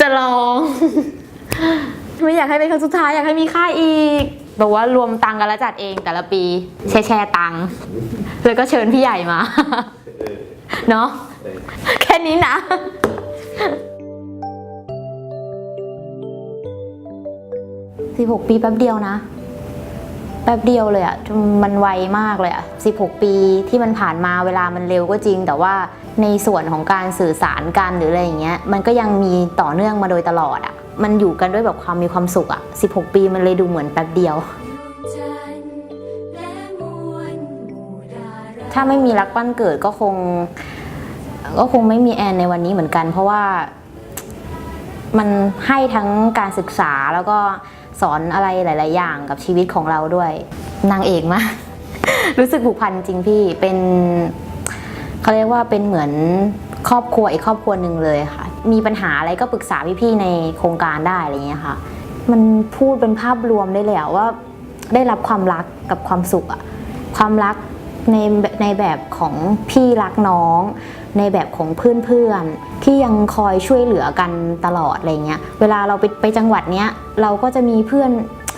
จะลอง ไม่อยากให้เป็นครั้งสุดท้ายอยากให้มีค่ายอีกบอกว่ารวมตังค์กันแล้วจัดเองแต่ละปี แชร์แชร์ตังค์แล้วก็เชิญพี่ใหญ่มา เนาะแค่นี้นะสิบหกปีแป๊บเดียวนะ แป๊บเดียวเลยอะมันไวมากเลยอะสิบหกปีที่มันผ่านมาเวลามันเร็วก็จริง แต่ว่าในส่วนของการสื่อสารกันหรืออะไรอย่างเงี้ย มันก็ยังมีต่อเนื่องมาโดยตลอดอะมันอยู่กันด้วยแบบความมีความสุขอะสิบหกปีมันเลยดูเหมือนแป๊บเดียว ถ้าไม่มีรักบ้านเกิดก็คง ก็คงไม่มีแอนในวันนี้เหมือนกัน เพราะว่ามันให้ทั้งการศึกษาแล้วก็ สอนอะไรหลาย ๆ อย่างกับชีวิตของเราด้วย นางเอกมาก รู้สึกผูกพันจริงพี่เป็นเขาเรียกว่าเป็นเหมือนครอบครัวอีกครอบครัวหนึ่งเลยค่ะ มีปัญหาอะไรก็ปรึกษาพี่ ๆ ในโครงการได้อะไรเงี้ยค่ะ มันพูดเป็นภาพรวมได้เลยอะว่าได้รับความรักกับความสุขอะความรัก ในในแบบของพี่รักน้อง ในแบบของเพื่อนๆที่ยังคอยช่วยเหลือกันตลอดอะไรเงี้ยเวลาเราไปไปจังหวัดเนี้ยเราก็จะมีเพื่อน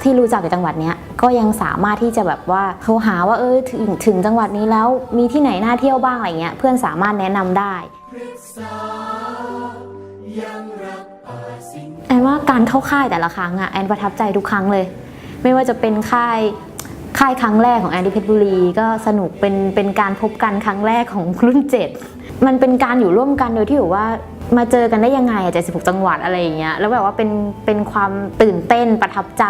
ที่รู้จักกับจังหวัดเนี้ยก็ยังสามารถที่จะแบบว่าโทรหาว่าเออถึงถึงจังหวัดนี้แล้วมีที่ไหนน่าเที่ยวบ้างอะไรเงี้ยเพื่อนสามารถแนะนำได้แอนว่าการเข้าค่ายแต่ละครั้งอะแอนประทับใจทุกครั้งเลย ไม่ว่าจะเป็นค่าย ค่ายครั้งแรกของแอนที่เพชรบุรีก็สนุกเป็นเป็นการพบกันครั้งแรกของรุ่นเจ็ดมันเป็นการอยู่ร่วมกันโดยที่แบบว่ามาเจอกันได้ยังไงอะ76จังหวัดอะไรอย่างเงี้ยแล้วแบบว่าเป็นเป็นความตื่นเต้นประทับใจ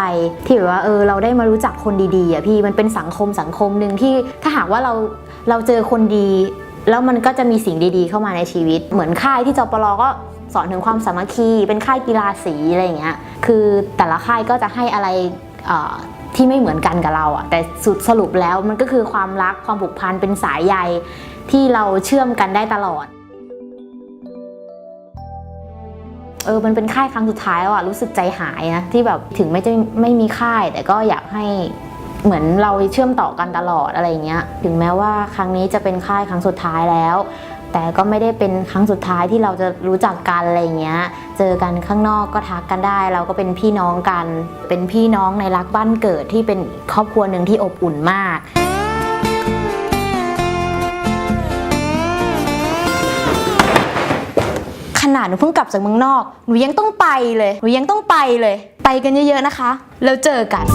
ที่แบบว่าเออเราได้มารู้จักคนดีๆอะพี่มันเป็นสังคมสังคมหนึ่งที่ถ้าหากว่าเราเราเจอคนดี แล้วมันก็จะมีสิ่งดีๆ เข้ามาในชีวิต เหมือนค่ายที่จปรก็สอนถึงความสามัคคี เป็นค่ายกีฬาสีอะไรอย่างเงี้ยคือแต่ละค่ายก็จะให้อะไรเอ่อ ที่ไม่เหมือนกันกับเราอะแต่สุดสรุปแล้วมันก็คือความรักความผูกพันเป็นสายใยที่เราเชื่อมกันได้ตลอดเออ มันเป็นค่ายครั้งสุดท้ายแล้วอะรู้สึกใจหายนะที่แบบถึงไม่จะไม่มีค่าย แต่ก็อยากให้เหมือนเราเชื่อมต่อกันตลอดอะไรเงี้ย ถึงแม้ว่าครั้งนี้จะเป็นค่ายครั้งสุดท้ายแล้ว แต่ก็ไม่ได้เป็นครั้งสุดท้ายที่เราจะรู้จักกันอะไรเงี้ย เจอกันข้างนอกก็ทักกันได้ เราก็เป็นพี่น้องกัน เป็นพี่น้องในรักบ้านเกิดที่เป็นครอบครัวหนึ่งที่อบอุ่นมากขนาดหนูเพิ่งกลับจากเมืองนอก หนูยังต้องไปเลย หนูยังต้องไปเลย ไปกันเยอะๆนะคะ แล้วเจอกัน